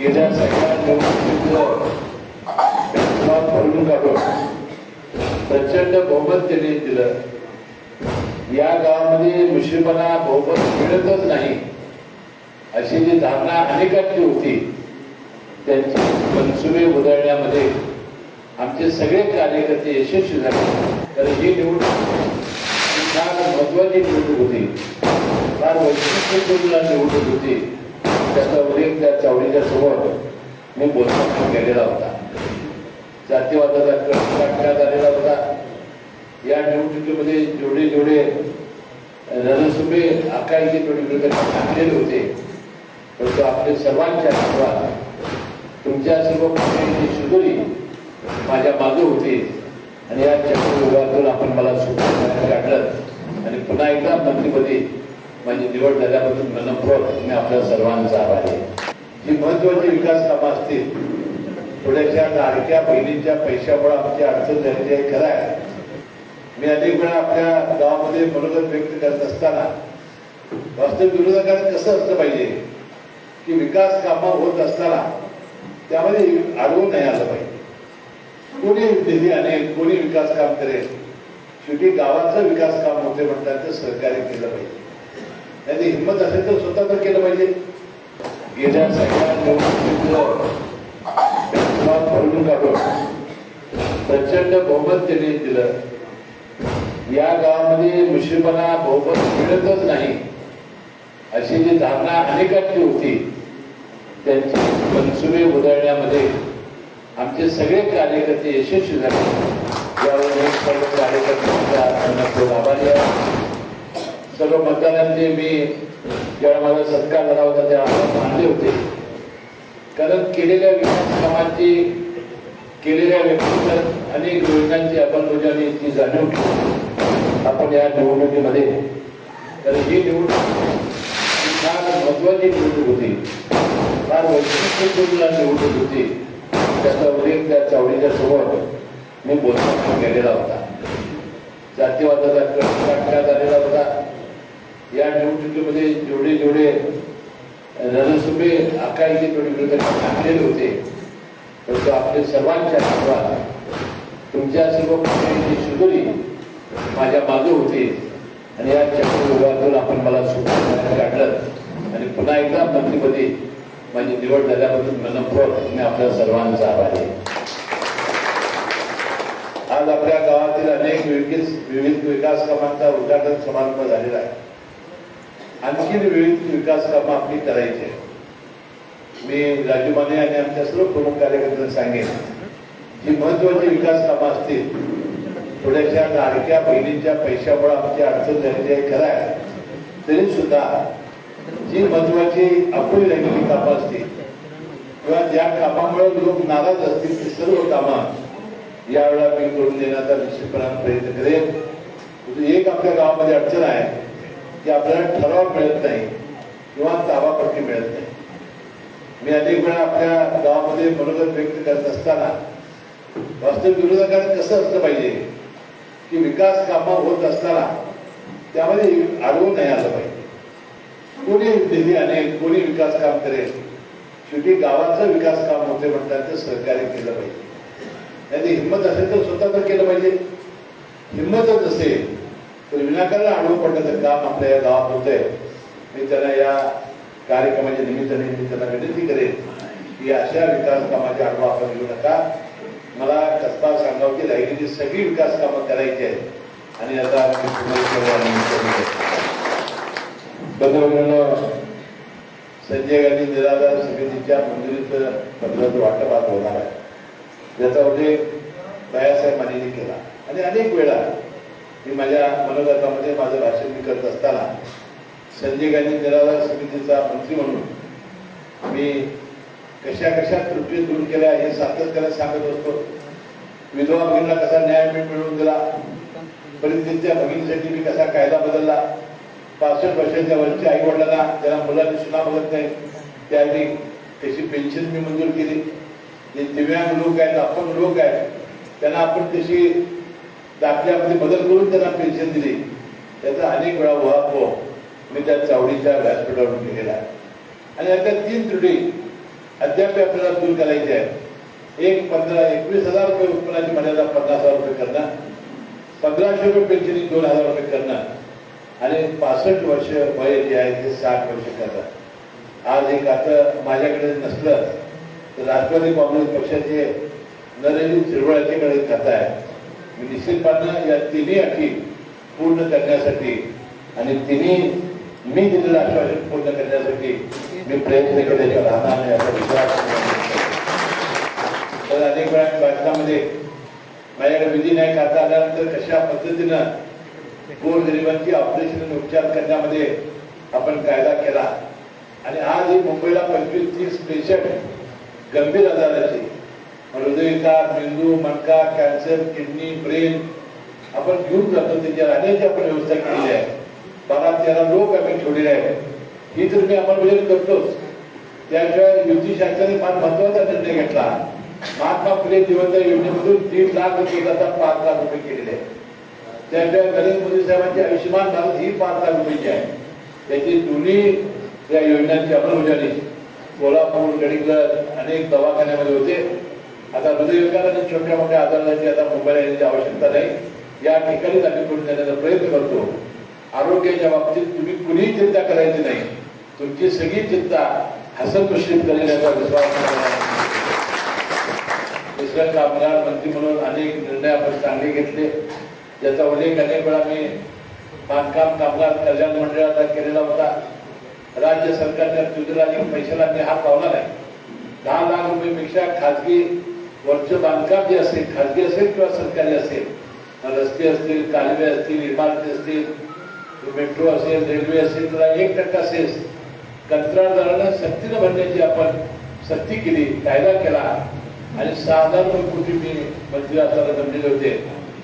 गेल्या सगळ्या निवडणुकीचं बेंचमार्क भरून काढून प्रचंड बहुमत त्यांनी दिलं. या गावामध्ये मुस्लिमांना बहुमत मिळतच नाही अशी जी धारणा अनेकांची होती त्यांची मनसुबे उधळण्यामध्ये आमचे सगळे कार्यकर्ते यशस्वी झाले. तर ही निवडणूक फार महत्वाची निवडणूक होती. फार वैशिष्ट्यपूर्ण निवडणूक होती. त्याचा उल्लेख त्या चावडीच्या समोर मी बोलतो केलेला होता. जातीवादाचा कट काढण्यात आलेला होता. या निवडणुकीमध्ये जेवढे जेवढे रणसुभे आकायचे जेवढे टाकलेले होते. परंतु आपले सर्वांच्या आशीर्वाद तुमच्या सर्व पक्षांची शिजोरी माझ्या मागे होती. आणि या चक्रयुगातून आपण मला सुखी काढलं. आणि पुन्हा एकदा मंत्रीपदी माझी निवड झाल्याबद्दल मनपूर्वक मी आपल्या सर्वांचा आभार आहे. जी महत्वाची विकास कामं असतील थोड्याशा लाडक्या बहिणींच्या पैशामुळे आमची अडचण झालेली आहे खरं आहे. मी अनेक वेळा आपल्या गावामध्ये मनोगत व्यक्त करत असताना वास्तविक विरोधकांना कसं असलं पाहिजे की विकास कामं होत असताना त्यामध्ये आढळून नाही आलं पाहिजे. कोणी निधी आणेल कोणी विकास काम करेल? शेवटी गावाचं विकास काम होते म्हणतात ते सहकार्य केलं पाहिजे. त्यांनी हिंमत असेल तर स्वतः तर केलं पाहिजे. गेल्या सगळ्या निवडणुकीचं भरून काढून प्रचंड बहुमत त्यांनी दिलं. या गावामध्ये मुस्लिमांना बहुमत मिळतच नाही अशी जी धारणा अनेकांची होती त्यांची मनसुबे उधळण्यामध्ये आमचे सगळे कार्यकर्ते यशस्वी झाले. यावर मी सर्व कार्यकर्त्यांचा मनपूर्वक आभारी आहे सर्व मतदारांचे मी जेव्हा माझा सत्कार झाला होता तेव्हा मानले होते. कारण केलेल्या विकास कामांची केलेल्या व्यक्तीगत अनेक योजनांची अंमलबजावणीची जाणीव ठेवून आपण या निवडणुकीमध्ये तर ही निवडणूक फार महत्वाची निवडणूक होती. फार वैशिष्ट्यपूर्ण निवडणूक होती. त्याचा उल्लेख त्या चावडीच्या समोर मी बोलताना केलेला होता. जातीवादाचा कट काढण्यात आलेला होता. या निवडणुकीमध्ये जेवढे जेवढे रणसुभे आकायचे जेवढे विरोधक टाकलेले होते परंतु आपले सर्वांच्या आशीर्वाद तुमच्या सर्व पक्षांची शिदोरी माझ्या मागे होती. आणि या चक्रव्यूहातून आपण मला सुखी काढलं आणि पुन्हा एकदा मंत्रीपदी माझी निवड झाल्याबद्दल मनपूर्वक मी आपल्या सर्वांचा आभार आहे. आज आपल्या गावातील अनेक विविध विविध विकास कामांचा उद्घाटन समारंभ झालेला आहे. आणखीन विविध विकास कामं आपली करायची मी राजूमाने आणि आमच्या सर्व प्रमुख कार्यकर्त्यांना सांगेन जी महत्वाची विकास कामं असतील थोड्याशा लाडक्या बहिणींच्या पैशामुळे आमची अडचण झालेली आहे खरं आहे. तरी सुद्धा जी महत्वाची अपुरी राहिलेली कामं असतील किंवा ज्या कामामुळे लोक नाराज असतील ती सर्व कामं यावेळेला मी करून देण्याचा निश्चितपणाने प्रयत्न करेन. म्हणजे एक आपल्या गावामध्ये अडचण आहे की आपल्याला ठराव मिळत नाही किंवा ताबापट्टी मिळत नाही. मी अनेक वेळा आपल्या गावामध्ये मनोगत व्यक्त करत असताना वास्तविक विरोधकांना कसं असलं पाहिजे की विकास कामं होत असताना त्यामध्ये आडवून नाही आलं पाहिजे. कोणी निधी आणेल कोणी विकास काम करेल शेवटी गावाचं विकास काम होते म्हणतात ते सहकार्य केलं पाहिजे. नाही हिंमत असेल तर स्वतः तर केलं पाहिजे. हिंमतच असेल तर विनाकारण आडवं पडण्याचं काम आपल्या या गावात होतंय. मी त्यांना या कार्यक्रमाच्या निमित्ताने मी त्यांना विनंती करेन की अशा विकास कामाच्या आडवा आपण घेऊ नका. मला कसबा सांगावं की राहिलेली सगळी विकास कामं करायची आहेत. आणि आता मी संजय गांधी निराधार समितीच्या मंजुरीचं पत्राचं वाटप आज होणार आहे. त्याचा उल्लेख बायासाहेब मानेने केला. आणि अनेक वेळा मी माझ्या मनोगतामध्ये माझं भाषण मी करत असताना संजय गांधी निराधार समितीचा मंत्री म्हणून मी कशा कशा त्रुटी दूर केल्या हे सातत्याने सांगत असतो. विधवा भगिनीला कसा न्याय मिळवून दिला? परिस्थितीच्या भगिनीसाठी मी कसा कायदा बदलला? पासष्ट वर्षाच्या वरच्या आई वडिलांना ज्यांना मुलांनी सुना बघत नाही त्यावेळी त्याची पेन्शन मी मंजूर केली. जे दिव्यांग लोक आहेत अपंग लोक आहेत त्यांना आपण तशी दाखल्यामध्ये बदल करून त्यांना पेन्शन दिली. त्याचा अनेक वेळा उहापोह हो. मी त्या चावडीच्या व्यासपीठावरून केलेला आहे. आणि आता तीन त्रुटी अद्याप आपल्याला दूर करायची आहे एक पंधरा एकवीस हजार रुपये उत्पन्नाची मर्यादा पन्नास हजार रुपये करणं पंधराशे रुपये पेन्शन दोन हजार रुपये करणं आणि पासष्ट वर्ष वय जे आहे ते साठ वर्ष करणं. आज एक आता माझ्याकडे नसलं तर राष्ट्रवादी काँग्रेस पक्षाचे नरेंद्र झिरवळाच्याकडे खातं आहे. मी निश्चितपणे या तिन्ही अटी पूर्ण करण्यासाठी आणि तिन्ही मी दिलेलं आश्वासन पूर्ण करण्यासाठी मी प्रयत्न केल्याच्या राहणार नाही असा विश्वास तर अनेक वेळा भारतामध्ये माझ्याकडे विधी नाही खाता आल्यानंतर कशा पद्धतीनं गोरगरिबांची ऑपरेशन आणि उपचार करण्यामध्ये आपण कायदा केला? आणि आज ही मुंबईला पंचवीस तीस पेशंट गंभीर आजाराची हृदयविकार मेंदू मणका कॅन्सर किडनी ब्रेन आपण घेऊन जातो. त्याच्या अनेक आपण व्यवस्था केलेली आहे. बारा तेरा लोक आम्ही ठेवलेले आहेत. ही तर मी अंमलबजावणी करतोच. त्याशिवाय युती शासनाने फार महत्त्वाचा निर्णय घेतला. महात्मा फुले जिवंत योजनेमधून दीड लाख रुपये आता पाच लाख रुपये केलेले आहेत. त्याशिवाय नरेंद्र मोदी साहेबांची आयुष्यमान भारत ही पाच लाख रुपयाची आहे. त्याची दोन्ही या योजनांची अंमलबजावणी कोल्हापूर गडिंगलज अनेक दवाखान्यामध्ये होते. आता हृदयविकार आणि छोट्या मोठ्या आजारांची आता मुंबईला येण्याची आवश्यकता नाही. या ठिकाणीच आम्ही करून देण्याचा प्रयत्न करतो. आरोग्याच्या बाबतीत तुम्ही कुणीही चिंता करायची नाही. तुमची सगळी चिंता हसतमुश्रीत करेल याचा विश्वास दुसऱ्या कामगार मंत्री म्हणून अनेक निर्णय आपण चांगले घेतले. ज्याचा उल्लेख अनेक वेळा मी बांधकाम कामगार कल्याण मंडळाचा केलेला होता. राज्य सरकारच्या तुझ्या पैशाला मी हात लावला नाही. दहा लाख रुपयेपेक्षा खाजगी वरचं बांधकाम जे असेल खाजगी असेल किंवा सरकारी असेल रस्ते असतील कालवे असतील इमारती असतील मेट्रो असेल रेल्वे असेल तर एक टक्का सेस कंत्राटदारानं सक्तीनं भरण्याची आपण सक्ती केली कायदा केला आणि सहा हजार रुपये कोटी मी मंत्री असताना जमलेले होते.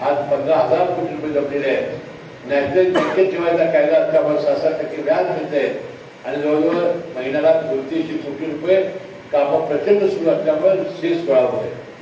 आज पंधरा हजार कोटी रुपये जमलेले आहेत. नॅशनल बँकेत ठेवायचा कायदा असल्यामुळे सहा सहा टक्के व्याज मिळते आणि जवळजवळ महिन्याला दोन तीनशे कोटी रुपये कामं प्रचंड सुरू असल्यामुळे शेष गोळा होते